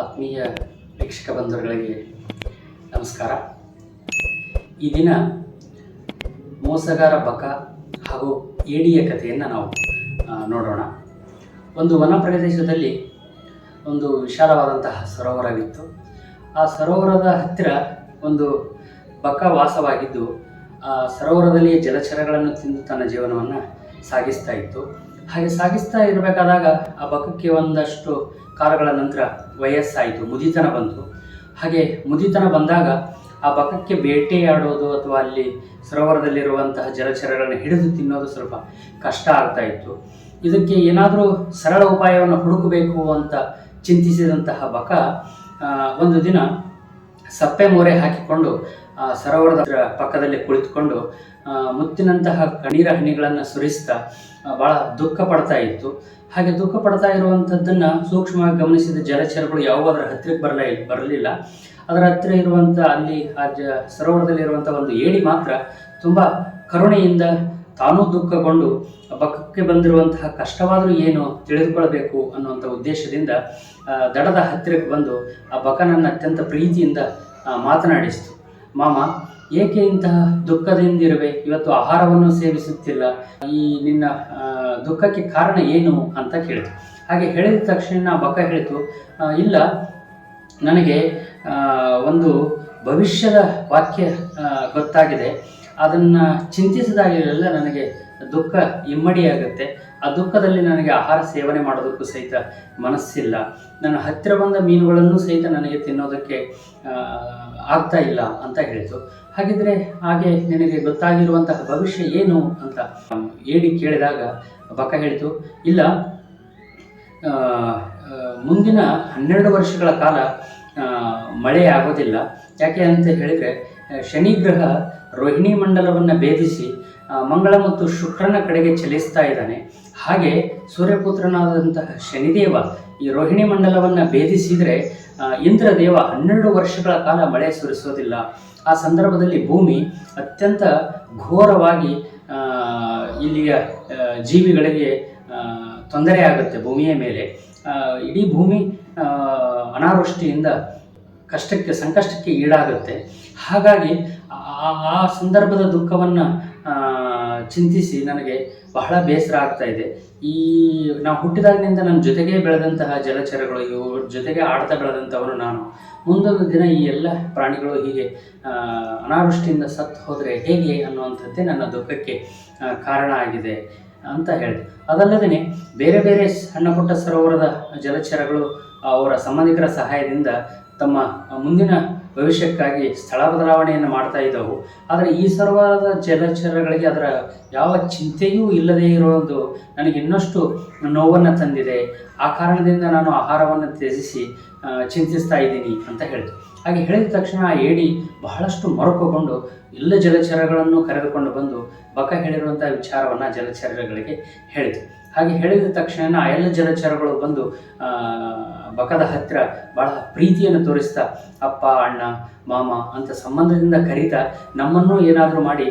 ಆತ್ಮೀಯ ವೀಕ್ಷಕ ಬಂಧುಗಳಿಗೆ ನಮಸ್ಕಾರ. ಈ ದಿನ ಮೋಸಗಾರ ಬಕ ಹಾಗೂ ಏಡಿಯ ಕಥೆಯನ್ನು ನಾವು ನೋಡೋಣ. ಒಂದು ವನ ಪ್ರದೇಶದಲ್ಲಿ ಒಂದು ವಿಶಾಲವಾದಂತಹ ಸರೋವರವಿತ್ತು. ಆ ಸರೋವರದ ಹತ್ತಿರ ಒಂದು ಬಕ ವಾಸವಾಗಿದ್ದು, ಆ ಸರೋವರದಲ್ಲಿಯೇ ಜಲಚರಗಳನ್ನು ತಿಂದು ತನ್ನ ಜೀವನವನ್ನು ಸಾಗಿಸ್ತಾ ಇತ್ತು. ಹಾಗೆ ಸಾಗಿಸ್ತಾ ಇರಬೇಕಾದಾಗ ಆ ಬಕಕ್ಕೆ ಒಂದಷ್ಟು ಕಾಲಗಳ ನಂತರ ವಯಸ್ಸಾಯಿತು, ಮುದಿತನ ಬಂತು. ಹಾಗೆ ಮುದಿತನ ಬಂದಾಗ ಆ ಬಕಕ್ಕೆ ಬೇಟೆಯಾಡೋದು ಅಥವಾ ಅಲ್ಲಿ ಸರೋವರದಲ್ಲಿರುವಂತಹ ಜಲಚರಗಳನ್ನು ಹಿಡಿದು ತಿನ್ನೋದು ಸ್ವಲ್ಪ ಕಷ್ಟ ಆಗ್ತಾ ಇತ್ತು. ಇದಕ್ಕೆ ಏನಾದರೂ ಸರಳ ಉಪಾಯವನ್ನು ಹುಡುಕಬೇಕು ಅಂತ ಚಿಂತಿಸಿದಂತಹ ಬಕ ಒಂದು ದಿನ ಸಪ್ಪೆ ಮೋರೆ ಹಾಕಿಕೊಂಡು ಆ ಸರೋವರದ ಪಕ್ಕದಲ್ಲಿ ಕುಳಿತುಕೊಂಡು ಮುತ್ತಿನಂತಹ ಕಣೀರ ಹನಿಗಳನ್ನು ಸುರಿಸ್ತಾ ಭಾಳ ದುಃಖ ಪಡ್ತಾ ಇತ್ತು. ಹಾಗೆ ದುಃಖ ಪಡ್ತಾ ಇರುವಂಥದ್ದನ್ನು ಸೂಕ್ಷ್ಮವಾಗಿ ಗಮನಿಸಿದ ಜಲಚರಗಳು ಯಾವ ಅದರ ಹತ್ತಿರಕ್ಕೆ ಬರಲ ಬರಲಿಲ್ಲ. ಅದರ ಹತ್ತಿರ ಇರುವಂಥ ಅಲ್ಲಿ ಆ ಜ ಸರೋವರದಲ್ಲಿರುವಂಥ ಒಂದು ಏಡಿ ಮಾತ್ರ ತುಂಬ ಕರುಣೆಯಿಂದ ತಾನೂ ದುಃಖಗೊಂಡು ಆ ಬಕಕ್ಕೆ ಬಂದಿರುವಂತಹ ಕಷ್ಟವಾದರೂ ಏನು ತಿಳಿದುಕೊಳ್ಳಬೇಕು ಅನ್ನುವಂಥ ಉದ್ದೇಶದಿಂದ ದಡದ ಹತ್ತಿರಕ್ಕೆ ಬಂದು ಆ ಬಕನನ್ನು ಅತ್ಯಂತ ಪ್ರೀತಿಯಿಂದ ಮಾತನಾಡಿಸಿತು. ಮಾಮ ಏಕೆ ಇಂತಹ ದುಃಖದಿಂದಿರುವೆ? ಇವತ್ತು ಆಹಾರವನ್ನು ಸೇವಿಸುತ್ತಿಲ್ಲ. ಈ ನಿನ್ನ ದುಃಖಕ್ಕೆ ಕಾರಣ ಏನು ಅಂತ ಕೇಳಿತು. ಹಾಗೆ ಹೇಳಿದ ತಕ್ಷಣ ಬಕ ಹೇಳಿತು ಇಲ್ಲ, ನನಗೆ ಒಂದು ಭವಿಷ್ಯದ ವಾಕ್ಯ ಗೊತ್ತಾಗಿದೆ. ಅದನ್ನು ಚಿಂತಿಸಿದಾಗಲೆಲ್ಲ ನನಗೆ ದುಃಖ ಇಮ್ಮಡಿಯಾಗುತ್ತೆ. ಆ ದುಃಖದಲ್ಲಿ ನನಗೆ ಆಹಾರ ಸೇವನೆ ಮಾಡೋದಕ್ಕೂ ಸಹಿತ ಮನಸ್ಸಿಲ್ಲ. ನನ್ನ ಹತ್ತಿರ ಬಂದ ಮೀನುಗಳನ್ನು ಸಹಿತ ನನಗೆ ತಿನ್ನೋದಕ್ಕೆ ಆಗ್ತಾ ಇಲ್ಲ ಅಂತ ಹೇಳಿತು ಹಾಗಿದ್ರೆ ಹಾಗೆ ನಿನಗೆ ಗೊತ್ತಾಗಿರುವಂತಹ ಭವಿಷ್ಯ ಏನು ಅಂತ ಏಡಿ ಕೇಳಿದಾಗ ಬಕ ಹೇಳಿತು, ಇಲ್ಲ ಮುಂದಿನ ಹನ್ನೆರಡು ವರ್ಷಗಳ ಕಾಲ ಮಳೆ ಆಗೋದಿಲ್ಲ. ಯಾಕೆ ಅಂತ ಹೇಳಿದರೆ ಶನಿಗ್ರಹ ರೋಹಿಣಿ ಮಂಡಲವನ್ನು ಭೇದಿಸಿ ಮಂಗಳ ಮತ್ತು ಶುಕ್ರನ ಕಡೆಗೆ ಚಲಿಸ್ತಾ ಇದ್ದಾನೆ. ಹಾಗೆ ಸೂರ್ಯಪುತ್ರನಾದಂತಹ ಶನಿದೇವ ಈ ರೋಹಿಣಿ ಮಂಡಲವನ್ನು ಭೇದಿಸಿದರೆ ಇಂದ್ರದೇವ ಹನ್ನೆರಡು ವರ್ಷಗಳ ಕಾಲ ಮಳೆ ಸುರಿಸೋದಿಲ್ಲ. ಆ ಸಂದರ್ಭದಲ್ಲಿ ಭೂಮಿ ಅತ್ಯಂತ ಘೋರವಾಗಿ ಇಲ್ಲಿಯ ಜೀವಿಗಳಿಗೆ ತೊಂದರೆ ಆಗುತ್ತೆ ಭೂಮಿಯ ಮೇಲೆ. ಇಡೀ ಭೂಮಿ ಅನಾವೃಷ್ಟಿಯಿಂದ ಕಷ್ಟಕ್ಕೆ, ಸಂಕಷ್ಟಕ್ಕೆ ಈಡಾಗುತ್ತೆ. ಹಾಗಾಗಿ ಆ ಸಂದರ್ಭದ ದುಃಖವನ್ನು ಚಿಂತಿಸಿ ನನಗೆ ಬಹಳ ಬೇಸರ ಆಗ್ತಾ ಇದೆ. ಈ ನಾವು ಹುಟ್ಟಿದಾಗಿನಿಂದ ನನ್ನ ಜೊತೆಗೆ ಬೆಳೆದಂತಹ ಜಲಚರಗಳು, ಇವು ಜೊತೆಗೆ ಆಡ್ತಾ ಬೆಳೆದಂಥವನು ನಾನು. ಮುಂದೊಂದು ದಿನ ಈ ಎಲ್ಲ ಪ್ರಾಣಿಗಳು ಹೀಗೆ ಅನಾವೃಷ್ಟಿಯಿಂದ ಸತ್ತು ಹೋದರೆ ಹೇಗೆ ಅನ್ನುವಂಥದ್ದೇ ನನ್ನ ದುಃಖಕ್ಕೆ ಕಾರಣ ಆಗಿದೆ ಅಂತ ಹೇಳಿದೆ. ಅದಲ್ಲದೆ ಬೇರೆ ಬೇರೆ ಸಣ್ಣ ಪುಟ್ಟ ಸರೋವರದ ಜಲಚರಗಳು ಅವರ ಸಂಬಂಧಿಕರ ಸಹಾಯದಿಂದ ತಮ್ಮ ಮುಂದಿನ ಭವಿಷ್ಯಕ್ಕಾಗಿ ಸ್ಥಳ ಬದಲಾವಣೆಯನ್ನು ಮಾಡ್ತಾ ಇದ್ದವು. ಆದರೆ ಈ ಸರ್ವದ ಜಲಚರಗಳಿಗೆ ಅದರ ಯಾವ ಚಿಂತೆಯೂ ಇಲ್ಲದೇ ಇರೋದು ನನಗೆ ಇನ್ನಷ್ಟು ನೋವನ್ನು ತಂದಿದೆ. ಆ ಕಾರಣದಿಂದ ನಾನು ಆಹಾರವನ್ನು ತ್ಯಜಿಸಿ ಚಿಂತಿಸ್ತಾ ಇದ್ದೀನಿ ಅಂತ ಹೇಳಿದ್ರು. ಹಾಗೆ ಹೇಳಿದ ತಕ್ಷಣ ಆ ಏಡಿ ಬಹಳಷ್ಟು ಮರುಕೊಂಡು ಎಲ್ಲ ಜಲಚರಗಳನ್ನು ಕರೆದುಕೊಂಡು ಬಂದು ಬಕ ಹೇಳಿರುವಂಥ ವಿಚಾರವನ್ನು ಜಲಚರಗಳಿಗೆ ಹೇಳಿತು ಹಾಗೆ ಹೇಳಿದ ತಕ್ಷಣ ಆ ಎಲ್ಲ ಜಲಚರಗಳು ಬಂದು ಬಕದ ಹತ್ತಿರ ಬಹಳ ಪ್ರೀತಿಯನ್ನು ತೋರಿಸ್ತಾ, ಅಪ್ಪ, ಅಣ್ಣ, ಮಾಮ ಅಂತ ಸಂಬಂಧದಿಂದ ಕರೀತಾ ನಮ್ಮನ್ನು ಏನಾದರೂ ಮಾಡಿ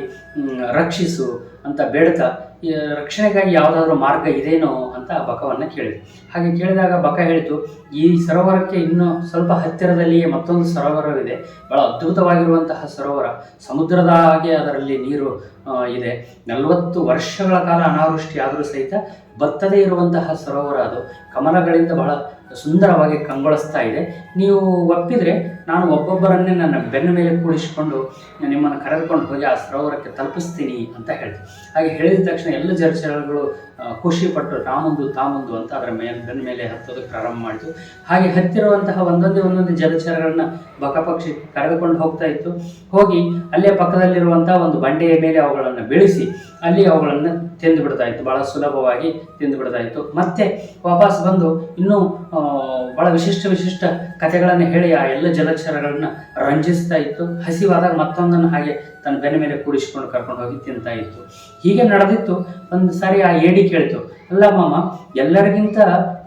ರಕ್ಷಿಸು ಅಂತ ಬೇಡ್ತಾ ರಕ್ಷಣೆಗಾಗಿ ಯಾವುದಾದ್ರೂ ಮಾರ್ಗ ಇದೇನೋ ಅಂತ ಬಕವನ್ನು ಕೇಳಿದೆ. ಹಾಗೆ ಕೇಳಿದಾಗ ಬಕ ಹೇಳಿತು, ಈ ಸರೋವರಕ್ಕೆ ಇನ್ನೂ ಸ್ವಲ್ಪ ಹತ್ತಿರದಲ್ಲಿಯೇ ಮತ್ತೊಂದು ಸರೋವರವಿದೆ. ಬಹಳ ಅದ್ಭುತವಾಗಿರುವಂತಹ ಸರೋವರ. ಸಮುದ್ರದ ಹಾಗೆ ಅದರಲ್ಲಿ ನೀರು ಇದೆ. ನಲವತ್ತು ವರ್ಷಗಳ ಕಾಲ ಅನಾವೃಷ್ಟಿ ಆದರೂ ಸಹಿತ ಬತ್ತದೇ ಇರುವಂತಹ ಸರೋವರ ಅದು. ಕಮಲಗಳಿಂದ ಬಹಳ ಸುಂದರವಾಗಿ ಕಂಗೊಳಿಸ್ತಾ ಇದೆ. ನೀವು ಒಪ್ಪಿದರೆ ನಾನು ಒಬ್ಬೊಬ್ಬರನ್ನೇ ನನ್ನ ಬೆನ್ನ ಮೇಲೆ ಕೂಡಿಸಿಕೊಂಡು ನಿಮ್ಮನ್ನು ಕರೆದುಕೊಂಡು ಹೋಗಿ ಆ ಸರೋವರಕ್ಕೆ ತಲುಪಿಸ್ತೀನಿ ಅಂತ ಹೇಳಿದೆ. ಹಾಗೆ ಹೇಳಿದ ತಕ್ಷಣ ಎಲ್ಲ ಜಲಚರಗಳು ಖುಷಿಪಟ್ಟು ತಾಮುಂದು ತಾಮುಂದು ಅಂತ ಅದರ ಮೇಲೆ, ಬೆನ್ನ ಮೇಲೆ ಹತ್ತೋದಕ್ಕೆ ಪ್ರಾರಂಭ ಮಾಡಿತು. ಹಾಗೆ ಹತ್ತಿರುವಂತಹ ಒಂದೊಂದೇ ಒಂದೊಂದೇ ಜಲಚರಗಳನ್ನ ಬಕಪಕ್ಷಿ ಕರೆದುಕೊಂಡು ಹೋಗ್ತಾ ಇತ್ತು. ಹೋಗಿ ಅಲ್ಲೇ ಪಕ್ಕದಲ್ಲಿರುವಂತಹ ಒಂದು ಬಂಡೆಯ ಮೇಲೆ ಅವುಗಳನ್ನು ಬೆಳೆಸಿ ಅಲ್ಲಿ ಅವುಗಳನ್ನು ತಿಂದು ಬಿಡ್ತಾ ಇತ್ತು. ಬಹಳ ಸುಲಭವಾಗಿ ತಿಂದು ಬಿಡ್ತಾ ಇತ್ತು. ಮತ್ತೆ ವಾಪಸ್ ಬಂದು ಇನ್ನೂ ಭಾಳ ವಿಶಿಷ್ಟ ವಿಶಿಷ್ಟ ಕಥೆಗಳನ್ನು ಹೇಳಿ ಆ ಎಲ್ಲ ಜಲಚರಗಳನ್ನ ರಂಜಿಸ್ತಾ ಇತ್ತು. ಹಸಿವಾದಾಗ ಮತ್ತೊಂದನ್ನು ಹಾಗೆ ತನ್ನ ಬೆನ್ನ ಮೇಲೆ ಕೂಡಿಸಿಕೊಂಡು ಕರ್ಕೊಂಡು ಹೋಗಿ ತಿಂತಾ ಇತ್ತು. ಹೀಗೆ ನಡೆದಿತ್ತು. ಒಂದು ಸಾರಿ ಆ ಏಡಿ ಕೇಳಿತು. ಅಲ್ಲ ಮಾಮ, ಎಲ್ಲರಿಗಿಂತ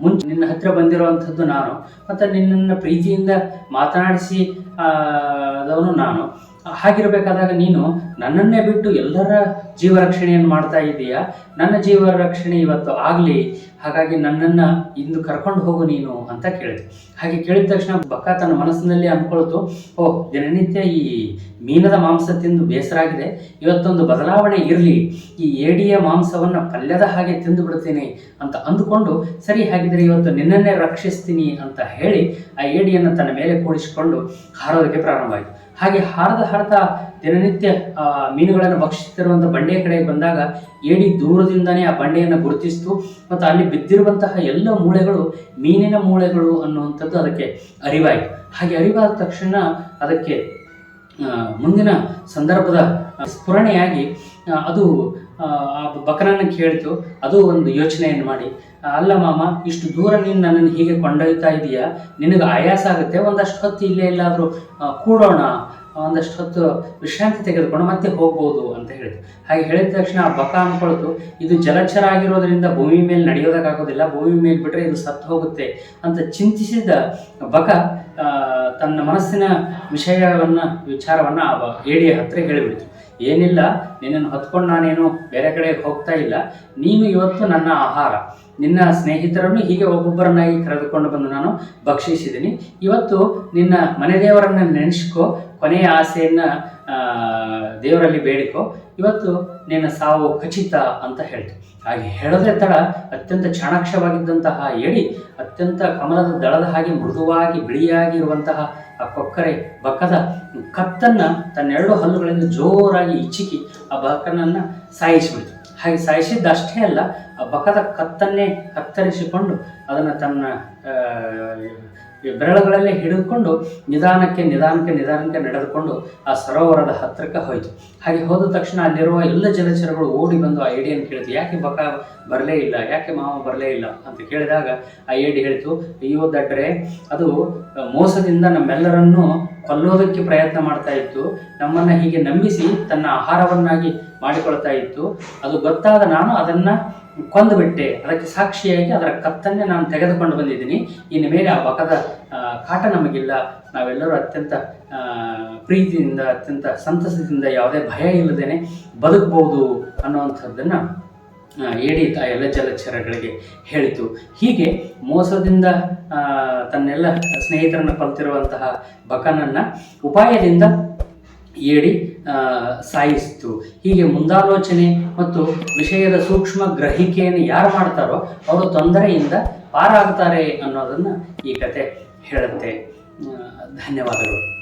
ಮುಂಚೆ ನಿನ್ನ ಹತ್ತಿರ ಬಂದಿರುವಂಥದ್ದು ನಾನು, ಮತ್ತು ನಿನ್ನನ್ನು ಪ್ರೀತಿಯಿಂದ ಮಾತನಾಡಿಸಿ ಅದವನು ದವನು ನಾನು. ಹಾಗಿರಬೇಕಾದಾಗ ನೀನು ನನ್ನನ್ನೇ ಬಿಟ್ಟು ಎಲ್ಲರ ಜೀವ ರಕ್ಷಣೆಯನ್ನು ಮಾಡ್ತಾ ಇದ್ದೀಯಾ ನನ್ನ ಜೀವ ರಕ್ಷಣೆ ಇವತ್ತು ಆಗಲಿ, ಹಾಗಾಗಿ ನನ್ನನ್ನು ಇಂದು ಕರ್ಕೊಂಡು ಹೋಗು ನೀನು ಅಂತ ಕೇಳಿದೆ. ಹಾಗೆ ಕೇಳಿದ ತಕ್ಷಣ ಬಕ್ಕ ತನ್ನ ಮನಸ್ಸಿನಲ್ಲಿ ಅಂದ್ಕೊಳ್ತು, ಓ, ದಿನನಿತ್ಯ ಈ ಮೀನದ ಮಾಂಸ ತಿಂದು ಬೇಸರಾಗಿದೆ ಇವತ್ತೊಂದು ಬದಲಾವಣೆ ಇರಲಿ. ಈ ಏಡಿಯ ಮಾಂಸವನ್ನು ಪಲ್ಯದ ಹಾಗೆ ತಿಂದು ಬಿಡ್ತೀನಿ ಅಂತ ಅಂದುಕೊಂಡು, ಸರಿ ಹಾಗಿದ್ರೆ ಇವತ್ತು ನಿನ್ನನ್ನೇ ರಕ್ಷಿಸ್ತೀನಿ ಅಂತ ಹೇಳಿ ಆ ಏಡಿಯನ್ನು ತನ್ನ ಮೇಲೆ ಕೂಡಿಸಿಕೊಂಡು ಹಾರೋದಕ್ಕೆ ಪ್ರಾರಂಭ ಆಯಿತು. ಹಾಗೆ ಹಾರದ ಹಾರತಾ ದಿನನಿತ್ಯ ಮೀನುಗಳನ್ನು ಭಕ್ಷಿಸುತ್ತಿರುವಂಥ ಬಂಡೆಯ ಕಡೆಗೆ ಬಂದಾಗ ಏಡಿ ದೂರದಿಂದನೇ ಆ ಬಂಡೆಯನ್ನು ಗುರುತಿಸಿತು. ಮತ್ತು ಅಲ್ಲಿ ಬಿದ್ದಿರುವಂತಹ ಎಲ್ಲ ಮೂಳೆಗಳು ಮೀನಿನ ಮೂಳೆಗಳು ಅನ್ನುವಂಥದ್ದು ಅದಕ್ಕೆ ಅರಿವಾಯಿತು. ಹಾಗೆ ಅರಿವಾದ ತಕ್ಷಣ ಅದಕ್ಕೆ ಮುಂದಿನ ಸಂದರ್ಭದ ಸ್ಫುರಣೆಯಾಗಿ ಅದು ಆ, ಬಕರನ್ನ ಕೇಳಿತು ಅದು ಒಂದು ಯೋಚನೆಯನ್ನು ಮಾಡಿ. ಅಲ್ಲ ಮಾಮ ಇಷ್ಟು ದೂರ ನೀನು ನನ್ನನ್ನು ಹೀಗೆ ಕೊಂಡೊಯ್ತಾ ಇದ್ದೀಯ ನಿನಗೆ ಆಯಾಸ ಆಗುತ್ತೆ? ಒಂದಷ್ಟು ಹೊತ್ತು ಇಲ್ಲೇ ಎಲ್ಲಾದರೂ ಕೂಡೋಣ. ಒಂದಷ್ಟು ಹೊತ್ತು ವಿಶ್ರಾಂತಿ ತೆಗೆದುಕೊಂಡು ಮತ್ತೆ ಹೋಗ್ಬೋದು ಅಂತ ಹೇಳಿದ್ರು ಹಾಗೆ ಹೇಳಿದ ತಕ್ಷಣ ಆ ಬಕ ಅನ್ಕೊಳ್ತು ಇದು ಜಲಚರ ಆಗಿರೋದ್ರಿಂದ ಭೂಮಿ ಮೇಲೆ ನಡೆಯೋದಕ್ಕಾಗೋದಿಲ್ಲ. ಭೂಮಿ ಮೇಲೆ ಬಿಟ್ಟರೆ ಇದು ಸತ್ತು ಹೋಗುತ್ತೆ. ಅಂತ ಚಿಂತಿಸಿದ ಬಕ ತನ್ನ ಮನಸ್ಸಿನ ವಿಷಯವನ್ನ ವಿಚಾರವನ್ನ ಆ ಏಡಿಯ ಹತ್ತಿರ ಹೇಳಿಬಿಡ್ತು. ಏನಿಲ್ಲ, ನಿನ್ನನ್ನು ಹೊತ್ಕೊಂಡು ನಾನೇನು ಬೇರೆ ಕಡೆ ಹೋಗ್ತಾ ಇಲ್ಲ. ನೀನು ಇವತ್ತು ನನ್ನ ಆಹಾರ. ನಿನ್ನ ಸ್ನೇಹಿತರನ್ನು ಹೀಗೆ ಒಬ್ಬೊಬ್ಬರನ್ನಾಗಿ ಕರೆದುಕೊಂಡು ಬಂದು ನಾನು ಭಕ್ಷಿಸಿದ್ದೀನಿ. ಇವತ್ತು ನಿನ್ನ ಮನೆ ದೇವರನ್ನ ನೆನೆಸ್ಕೋ, ಕೊನೆಯ ಆಸೆಯನ್ನ ದೇವರಲ್ಲಿ ಬೇಡಿಕೋ, ಇವತ್ತು ನಿನ್ನ ಸಾವು ಖಚಿತ ಅಂತ ಹೇಳ್ತು. ಹಾಗೆ ಹೇಳೋದೇ ತಡ, ಅತ್ಯಂತ ಚಾಣಾಕ್ಷವಾಗಿದ್ದಂತಹ ಎಡಿ ಅತ್ಯಂತ ಕಮಲದ ದಳದ ಹಾಗೆ ಮೃದುವಾಗಿ ಬಿಳಿಯಾಗಿರುವಂತಹ ಆ ಕೊಕ್ಕರೆ ಬಕ್ಕದ ಕತ್ತನ್ನ ತನ್ನೆರಡು ಹಲ್ಲುಗಳಿಂದ ಜೋರಾಗಿ ಇಚ್ಚಿಕಿ ಆ ಬಕನನ್ನು ಸಾಯಿಸಿಬಿಡ್ತು. ಹಾಗೆ ಸಾಯಿಸಿದ್ದಷ್ಟೇ ಅಲ್ಲ, ಆ ಬಕದ ಕತ್ತನ್ನೇ ಕತ್ತರಿಸಿಕೊಂಡು ಅದನ್ನು ತನ್ನ ಆ, ಬೆರಳುಗಳಲ್ಲೇ ಹಿಡಿದುಕೊಂಡು ನಿಧಾನಕ್ಕೆ ನಿಧಾನಕ್ಕೆ ನಿಧಾನಕ್ಕೆ ನಡೆದುಕೊಂಡು ಆ ಸರೋವರದ ಹತ್ತಿರಕ್ಕೆ ಹೋಯಿತು. ಹಾಗೆ ಹೋದ ತಕ್ಷಣ ಅಲ್ಲಿರುವ ಎಲ್ಲ ಜಲಚರಗಳು ಓಡಿ ಬಂದು ಆ ಏಡಿಯನ್ನು ಕೇಳಿತು. ಯಾಕೆ ಬಕ ಬರಲೇ ಇಲ್ಲ? ಯಾಕೆ ಮಾವ ಬರಲೇ ಇಲ್ಲ? ಅಂತ ಕೇಳಿದಾಗ ಆ ಏಡಿ ಹೇಳಿತು ಅಯ್ಯೋ ದಡ್ರೆ ಅದು ಮೋಸದಿಂದ ನಮ್ಮೆಲ್ಲರನ್ನು ಕೊಲ್ಲೋದಕ್ಕೆ ಪ್ರಯತ್ನ ಮಾಡ್ತಾ ಇತ್ತು. ನಮ್ಮನ್ನ ಹೀಗೆ ನಂಬಿಸಿ ತನ್ನ ಆಹಾರವನ್ನಾಗಿ ಮಾಡಿಕೊಳ್ತಾ ಇತ್ತು. ಅದು ಗೊತ್ತಾದ ನಾನು ಅದನ್ನ ಕೊಂದುಬಿಟ್ಟೆ. ಅದಕ್ಕೆ ಸಾಕ್ಷಿಯಾಗಿ ಅದರ ಕತ್ತನ್ನೇ ನಾನು ತೆಗೆದುಕೊಂಡು ಬಂದಿದ್ದೀನಿ. ಇನ್ನು ಮೇಲೆ ಆ ಬಕದ ಕಾಟ ನಮಗಿಲ್ಲ. ನಾವೆಲ್ಲರೂ ಅತ್ಯಂತ ಪ್ರೀತಿಯಿಂದ, ಅತ್ಯಂತ ಸಂತಸದಿಂದ ಯಾವುದೇ ಭಯ ಇಲ್ಲದೇನೆ ಬದುಕಬಹುದು ಅನ್ನುವಂಥದ್ದನ್ನ ಆ ಎಲ್ಲ ಜಲಚರಗಳಿಗೆ ಹೇಳಿತು. ಹೀಗೆ ಮೋಸದಿಂದ ತನ್ನೆಲ್ಲ ಸ್ನೇಹಿತರನ್ನು ಕಲ್ತಿರುವಂತಹ ಬಕನನ್ನ ಉಪಾಯದಿಂದ ಏಡಿ ಸಾಯಿಸಿತು. ಹೀಗೆ ಮುಂದಾಲೋಚನೆ ಮತ್ತು ವಿಷಯದ ಸೂಕ್ಷ್ಮ ಗ್ರಹಿಕೆಯನ್ನು ಯಾರು ಮಾಡ್ತಾರೋ ಅವರು ತೊಂದರೆಯಿಂದ ಪಾರಾಗ್ತಾರೆ ಅನ್ನೋದನ್ನು ಈ ಕತೆ ಹೇಳುತ್ತೆ. ಧನ್ಯವಾದಗಳು.